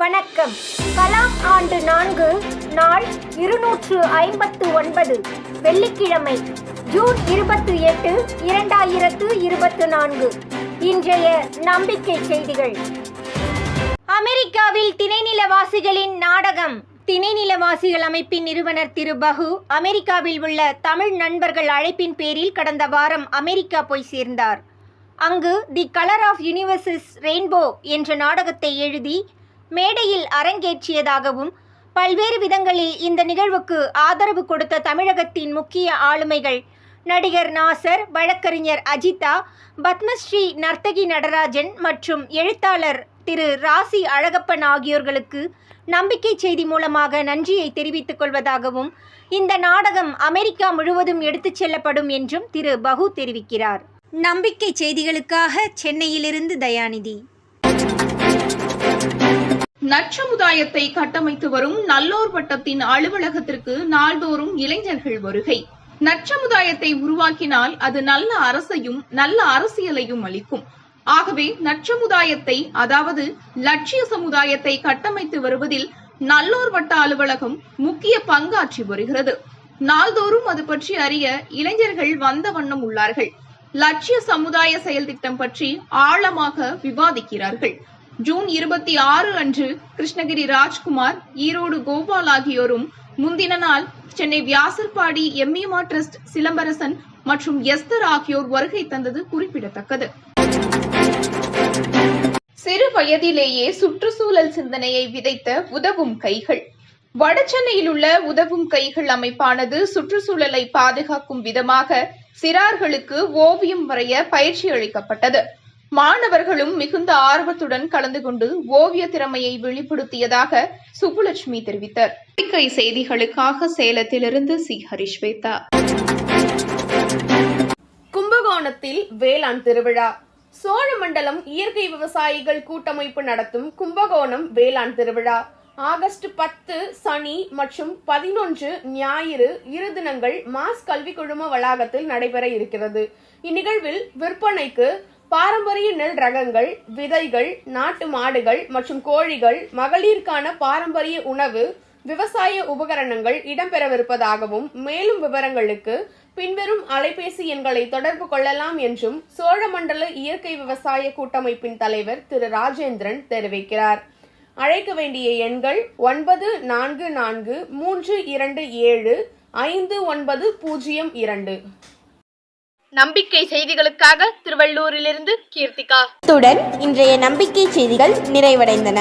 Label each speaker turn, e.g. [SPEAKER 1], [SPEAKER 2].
[SPEAKER 1] வணக்கம். கலாம் ஆண்டு நான்கு நாள் இருநூற்று ஐம்பத்து ஒன்பது வெள்ளிக்கிழமை ஜூன் இருபத்தி எட்டு இரண்டாயிரத்து இருபத்து நான்கு. இன்றைய நம்பிக்கை செய்திகள். அமெரிக்காவில் திணைநிலவாசிகளின் நாடகம். திணைநிலவாசிகள் அமைப்பின் நிறுவனர் திரு பகு அமெரிக்காவில் உள்ள தமிழ் நண்பர்கள் அழைப்பின் பேரில் கடந்த வாரம் அமெரிக்கா போய் சேர்ந்தார். அங்கு the colour of universes rainbow என்ற நாடகத்தை எழுதி மேடையில் அரங்கேற்றியதாகவும் பல்வேறு விதங்களில் இந்த நிகழ்வுக்கு ஆதரவு கொடுத்த தமிழகத்தின் முக்கிய ஆளுமைகள் நடிகர் நாசர் வழக்கறிஞர் அஜிதா பத்மஸ்ரீ நர்த்தகி நடராஜன் மற்றும் எழுத்தாளர் திரு ராசி அழகப்பன் ஆகியோர்களுக்கு நம்பிக்கை செய்தி மூலமாக நன்றியை தெரிவித்துக் கொள்வதாகவும் இந்த நாடகம் அமெரிக்கா முழுவதும் எடுத்துச் செல்லப்படும் என்றும் திரு பகு தெரிவிக்கிறார். நம்பிக்கை செய்திகளுக்காக சென்னையிலிருந்து தயாநிதி.
[SPEAKER 2] நற்சமுதாயத்தை கட்டமைத்து வரும் நல்லோர் வட்டத்தின் அலுவலகத்திற்கு நாள்தோறும் இளைஞர்கள் வருகை. நற்சமுதாயத்தை உருவாக்கினால் அது நல்ல அரசையும் நல்ல அரசியலையும் அளிக்கும். ஆகவே நற்சமுதாயத்தை அதாவது லட்சிய சமுதாயத்தை கட்டமைத்து வருவதில் நல்லோர் வட்ட அலுவலகம் முக்கிய பங்காற்றி வருகிறது. நாள்தோறும் அது பற்றி அறிய இளைஞர்கள் வந்த வண்ணம் உள்ளார்கள். லட்சிய சமுதாய செயல் திட்டம் பற்றி ஆழமாக விவாதிக்கிறார்கள். ஜூன் இருபத்தி ஆறு அன்று கிருஷ்ணகிரி ராஜ்குமார் ஈரோடு கோபால் ஆகியோரும் முந்தின நாள் சென்னை வியாசர்பாடி எம்இமா டிரஸ்ட் சிலம்பரசன் மற்றும் எஸ்தர் ஆகியோர் வருகை தந்தது குறிப்பிடத்தக்கது. சிறு வயதிலேயே சுற்றுச்சூழல் சிந்தனையை விதைத்த உதவும் கைகள். வடசென்னையில் உள்ள உதவும் கைகள் அமைப்பானது சுற்றுச்சூழலை பாதுகாக்கும் விதமாக சிறார்களுக்கு ஓவியம் வரைய பயிற்சி அளிக்கப்பட்டது. மாணவர்களும் மிகுந்த ஆர்வத்துடன் கலந்து கொண்டு ஓவிய திறமையை வெளிப்படுத்தியதாக சுப்புலட்சுமி தெரிவித்தார். பத்திரிகை செய்திகளுக்காக சேலத்திலிருந்து சி. ஹரிஷ்வேதா.
[SPEAKER 3] கும்பகோணத்தில் வேளாண் திருவிழா. சோழமண்டலம் இயற்கை விவசாயிகள் கூட்டமைப்பு நடத்தும் கும்பகோணம் வேளாண் திருவிழா. ஆகஸ்ட் பத்து சனி மற்றும் பதினொன்று ஞாயிறு இரு தினங்கள் மாஸ் கல்வி குழும வளாகத்தில் நடைபெற இருக்கிறது. இந்நிகழ்வில் விற்பனைக்கு பாரம்பரிய நெல் ரகங்கள் விதைகள் நாட்டு மாடுகள் மற்றும் கோழிகள் மகளிருக்கான பாரம்பரிய உணவு விவசாய உபகரணங்கள் இடம்பெறவிருப்பதாகவும் மேலும் விவரங்களுக்கு பின்வரும் அலைபேசி எண்களை தொடர்பு கொள்ளலாம் என்றும் சோழமண்டல இயற்கை விவசாய கூட்டமைப்பின் தலைவர் திரு ராஜேந்திரன் தெரிவிக்கிறார். அழைக்க வேண்டிய எண்கள் ஒன்பது நான்கு நான்கு மூன்று இரண்டு ஏழு ஐந்து ஒன்பது பூஜ்ஜியம் இரண்டு. நம்பிக்கை செய்திகளுக்காக திருவள்ளூரிலிருந்து கீர்த்திகா.
[SPEAKER 4] இத்துடன் இன்றைய நம்பிக்கை செய்திகள் நிறைவடைந்தன.